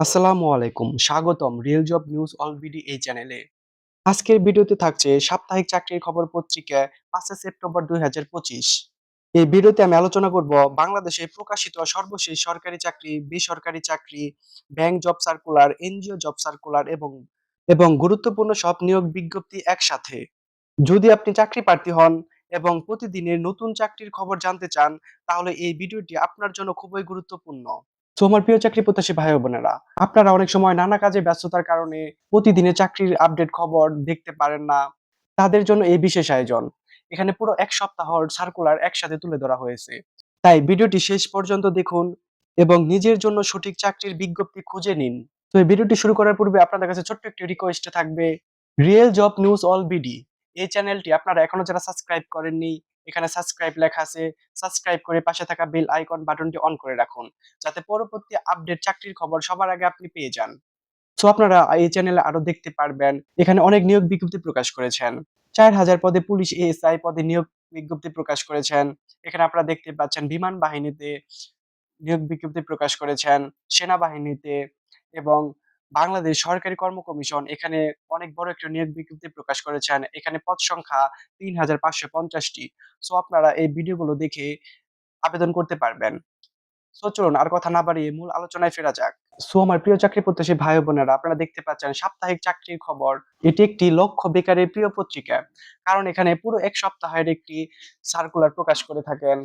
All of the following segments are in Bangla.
আসসালামু আলাইকুম, স্বাগতম রিয়েল জব নিউজ অলবিডি এই চ্যানেলে। আজকের ভিডিওতে থাকছে সাপ্তাহিক চাকরির খবর পত্রিকা পাঁচই সেপ্টেম্বর দুই হাজার পঁচিশ। এই ভিডিওতে আমি আলোচনা করব বাংলাদেশে প্রকাশিত সর্বশেষ সরকারি চাকরি, বেসরকারি চাকরি bank job circular NGO job circular এবং এবং গুরুত্বপূর্ণ সব নিয়োগ বিজ্ঞপ্তি একসাথে। যদি আপনি চাকরি প্রার্থী হন এবং প্রতিদিনের নতুন চাকরির খবর জানতে চান, তাহলে এই ভিডিওটি আপনার জন্য খুবই গুরুত্বপূর্ণ। তো আমার প্রিয় চাকরি প্রত্যাশী ভাই বোনেরা, আপনারা অনেক সময় নানা কাজে ব্যস্ততার কারণে প্রতিদিনে চাকরির আপডেট খবর দেখতে পারেন না। তাদের জন্য এই বিশেষ আয়োজন। এখানে পুরো এক সপ্তাহর সার্কুলার একসাথে তুলে ধরা হয়েছে। তাই ভিডিওটি শেষ পর্যন্ত দেখুন এবং নিজের জন্য সঠিক চাকরির বিজ্ঞপ্তি খুঁজে নিন। তো এই ভিডিওটি শুরু করার পূর্বে আপনাদের কাছে ছোট্ট একটি রিকোয়েস্ট থাকবে real job news all BD এই চ্যানেলটি আপনারা এখনও যারা সাবস্ক্রাইব করেননি এখানে সাবস্ক্রাইব লেখা আছে। সাবস্ক্রাইব করে পাশে থাকা বেল আইকন বাটনটি অন করে রাখুন, যাতে পরবর্তী আপডেট চাকরির খবর সবার আগে আপনি পেয়ে যান। সো আপনারা এই চ্যানেলে আরও দেখতে পারবেন, এখানে অনেক নিয়োগ বিজ্ঞপ্তি প্রকাশ করেছেন। চার হাজার পদে পুলিশ এএসআই পদে নিয়োগ বিজ্ঞপ্তি প্রকাশ করেছেন। এখানে আপনারা দেখতে পাচ্ছেন বিমান বাহিনীতে নিয়োগ বিজ্ঞপ্তি প্রকাশ করেছেন, সেনাবাহিনীতে এবং বাংলাদেশ সরকারি কর্ম কমিশন এখানে অনেক বড় একটা নিয়োগ বিজ্ঞপ্তি প্রকাশ করেছেন। এখানে পদ সংখ্যা তিন হাজার পাঁচশো পঞ্চাশটি। সো, আপনারা এই ভিডিওগুলো দেখে আবেদন করতে পারবেন। সো, চলুন আর কথা না বাড়িয়ে মূল আলোচনায় ফেরা যাক। সো, আমার প্রিয় চাকরি প্রত্যাশী ভাই বোনেরা, আপনারা দেখতে পাচ্ছেন সাপ্তাহিক চাকরির খবর। এটি একটি লক্ষ্য বেকারের প্রিয় পত্রিকা, কারণ এখানে পুরো এক সপ্তাহের একটি সার্কুলার প্রকাশ করে থাকেন।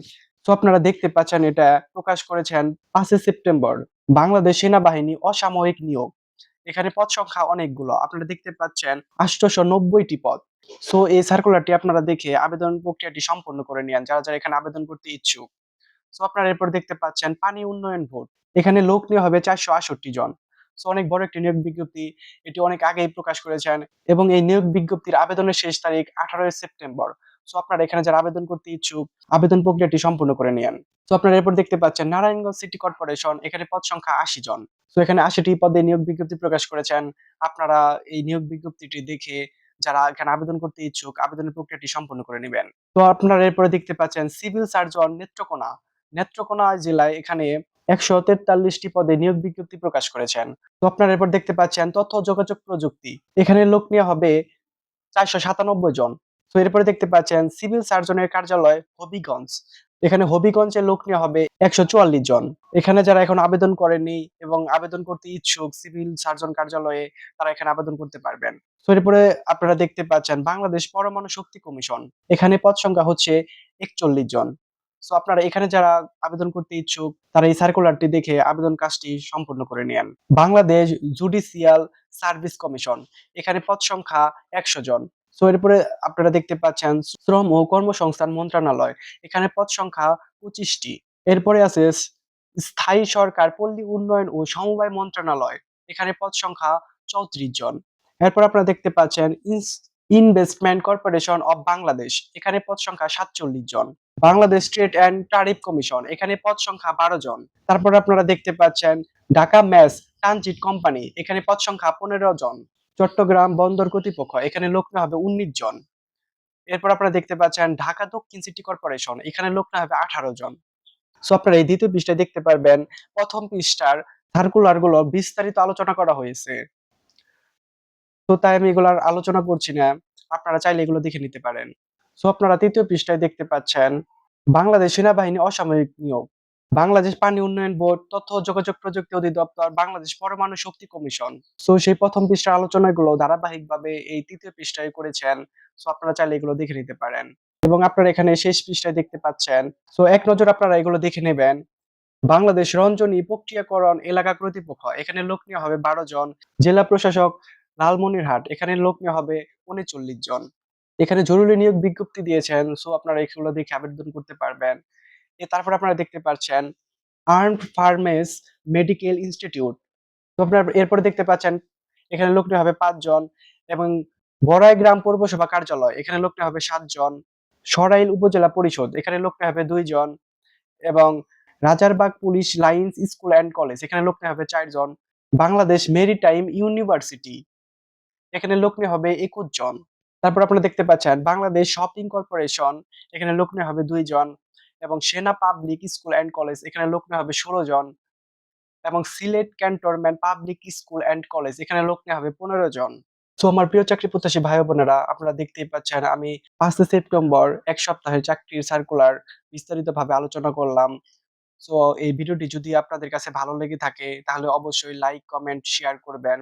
তো আপনারা দেখতে পাচ্ছেন এটা প্রকাশ করেছেন পাঁচই সেপ্টেম্বর, বাংলাদেশ সেনাবাহিনী অসাময়িক নিয়োগ। এখানে পদ সংখ্যা অনেকগুলো। আপনারা দেখতে পাচ্ছেন আটশোশো নব্বইটি পদ। সো এই সার্কুলারটি আপনারা দেখে আবেদন প্রক্রিয়াটি সম্পন্ন করে নেন যারা যারা এখানে আবেদন করতে ইচ্ছুক। সো আপনারা এরপর দেখতে পাচ্ছেন পানি উন্নয়ন ভোট এখানে লোক নিয়োগ হবে চারশো আষট্টি জন। সো অনেক বড় একটি নিয়োগ বিজ্ঞপ্তি। এটি অনেক আগেই প্রকাশ করেছেন এবং এই নিয়োগ বিজ্ঞপ্তির আবেদনের শেষ তারিখ আঠারোই সেপ্টেম্বর। সো আপনারা এখানে যারা আবেদন করতে ইচ্ছুক, আবেদন প্রক্রিয়াটি সম্পূর্ণ করে নেন তো আপনারা এরপর দেখতে পাচ্ছেন নারায়ণগঞ্জ সিটি কর্পোরেশন, এখানে পদ সংখ্যা আশি জন। তো এখানে আশিটি পদে নিয়োগ বিজ্ঞপ্তি প্রকাশ করেছেন। আপনারা এই নিয়োগ বিজ্ঞপ্তিটি দেখে যারা এখানে আবেদন করতে ইচ্ছুক, আবেদনের প্রক্রিয়াটি সম্পূর্ণ করে নেবেন। তো আপনারা এরপরে দেখতে পাচ্ছেন, সিভিল সার্জন নেত্রকোনা। নেত্রকোনা জেলায় এখানে একশো তেতাল্লিশটি পদে নিয়োগ বিজ্ঞপ্তি প্রকাশ করেছেন। তো আপনারা এরপর দেখতে পাচ্ছেন, তথ্য যোগাযোগ প্রযুক্তি। এখানে লোক নেওয়া হবে চারশো সাতানব্বই জন। তো এরপরে দেখতে পাচ্ছেন, সিভিল সার্জনের কার্যালয় হবিগঞ্জ। এখানে হবিগঞ্জের লোক নেওয়া হবে একশো চুয়াল্লিশ জন। এখানে যারা এখন আবেদন করেনি এবং আবেদন করতে ইচ্ছুক সিভিল সার্জন কার্যালয়ে, তারা এখানে আবেদন করতে পারবেন। এরপরে আপনারা দেখতে পাচ্ছেন বাংলাদেশ পরমাণু শক্তি কমিশন। এখানে পদ সংখ্যা হচ্ছে একচল্লিশ জন। সো আপনারা এখানে যারা আবেদন করতে ইচ্ছুক, তারা এই সার্কুলারটি দেখে আবেদন কাজটি সম্পূর্ণ করে নেন। Bangladesh judicial service commission. এখানে পদ সংখ্যা একশো জন। সো এরপরে আপনারা দেখতে পাচ্ছেন শ্রম ও কর্মসংস্থান মন্ত্রণালয়। এখানে পদ সংখ্যা পঁচিশটি। এরপরে আছে স্থায়ী সরকার, পল্লী উন্নয়ন ও সমবায় মন্ত্রণালয়। এখানে পদ সংখ্যা চৌত্রিশ জন। এরপর আপনারা দেখতে পাচ্ছেন ইনভেস্টমেন্ট কর্পোরেশন অব বাংলাদেশ। এখানে পদ সংখ্যা সাতচল্লিশ জন। Bangladesh trade and tariff commission. এখানে পদ সংখ্যা বারো জন। তারপর আপনারা দেখতে পাচ্ছেন ঢাকা ম্যাস ট্রানজিট কোম্পানি। এখানে পদ সংখ্যা পনেরো জন। চট্টগ্রাম বন্দর কর্তৃপক্ষ, এখানে লোক না হবে উনিশ জন। এরপর আপনারা দেখতে পাচ্ছেন ঢাকা দক্ষিণ সিটি কর্পোরেশন, এখানে লোক না হবে আঠারো জন। সো আপনারা এই দ্বিতীয় পৃষ্ঠায় দেখতে পারবেন, প্রথম পৃষ্ঠার সার্কুলারগুলো বিস্তারিত আলোচনা করা হয়েছে। তো তাই আমি এগুলার আলোচনা করছি না, আপনারা চাইলে এগুলো দেখে নিতে পারেন। সো আপনারা তৃতীয় পৃষ্ঠায় দেখতে পাচ্ছেন, বাংলাদেশ সেনাবাহিনী অসামরিক নিয়োগ। বাংলাদেশ পানি উন্নয়ন বোর্ড, তথ্য যোগাযোগ প্রযুক্তি অধিদপ্তর, বাংলাদেশ পরমাণু শক্তি কমিশন। সো সেই প্রথম পৃষ্ঠার আলোচনাগুলো ধারাবাহিকভাবে এই তৃতীয় পৃষ্ঠায় করেছেন। সো আপনারা চাইলে এগুলো দেখে নিতে পারেন। এবং আপনারা এখানে শেষ পৃষ্ঠায় দেখতে পাচ্ছেন। সো এক নজর আপনারা এগুলো দেখে নেবেন। বাংলাদেশ রঞ্জনী প্রক্রিয়াকরণ এলাকা কর্তৃপক্ষ, এখানে লোক নেওয়া হবে বারো জন। জেলা প্রশাসক লালমনিরহাট, এখানে লোক নেওয়া হবে উনচল্লিশ জন। এখানে জরুরি নিয়োগ বিজ্ঞপ্তি দিয়েছেন। সো আপনারা এগুলো দেখে আবেদন করতে পারবেন। তারপর আপনারা দেখতে পাচ্ছেন আর্মড ফার্মেস মেডিকেল ইনস্টিটিউট তো আপনারা এরপরে দেখতে পাচ্ছেন, এখানে লোক নেওয়া হবে পাঁচজন এবং বড়াই গ্রাম পৌরসভা কার্যালয়, এখানে লোক নেওয়া হবে সাতজন। সরাইল উপজেলা পরিষদ, এখানে লোক নেওয়া হবে দুইজন এবং Rajarbagh police lines school and college, এখানে লোক নেওয়া হবে চারজন। বাংলাদেশ মেরিটাইম ইউনিভার্সিটি, এখানে লোক হবে একুশ জন তারপর আপনারা দেখতে পাচ্ছেন, বাংলাদেশ শপিং কর্পোরেশন, এখানে লোক নেওয়া হবে দুইজন। এবং সেনা পাবলিক স্কুল অ্যান্ড কলেজ এখানে লোক নেওয়া হবে ষোলো জন এবং Sylhet cantonment public school and college এখানে লোক নেওয়া হবে পনেরো জন। তো আমার প্রিয় চাকরি প্রত্যাশী ভাই বোনেরা, আপনারা দেখতেই পাচ্ছেন আমি পাঁচই সেপ্টেম্বর, এক সপ্তাহের চাকরির সার্কুলার বিস্তারিতভাবে আলোচনা করলাম। সো এই ভিডিওটি যদি আপনাদের কাছে ভালো লেগে থাকে, তাহলে অবশ্যই লাইক কমেন্ট শেয়ার করবেন।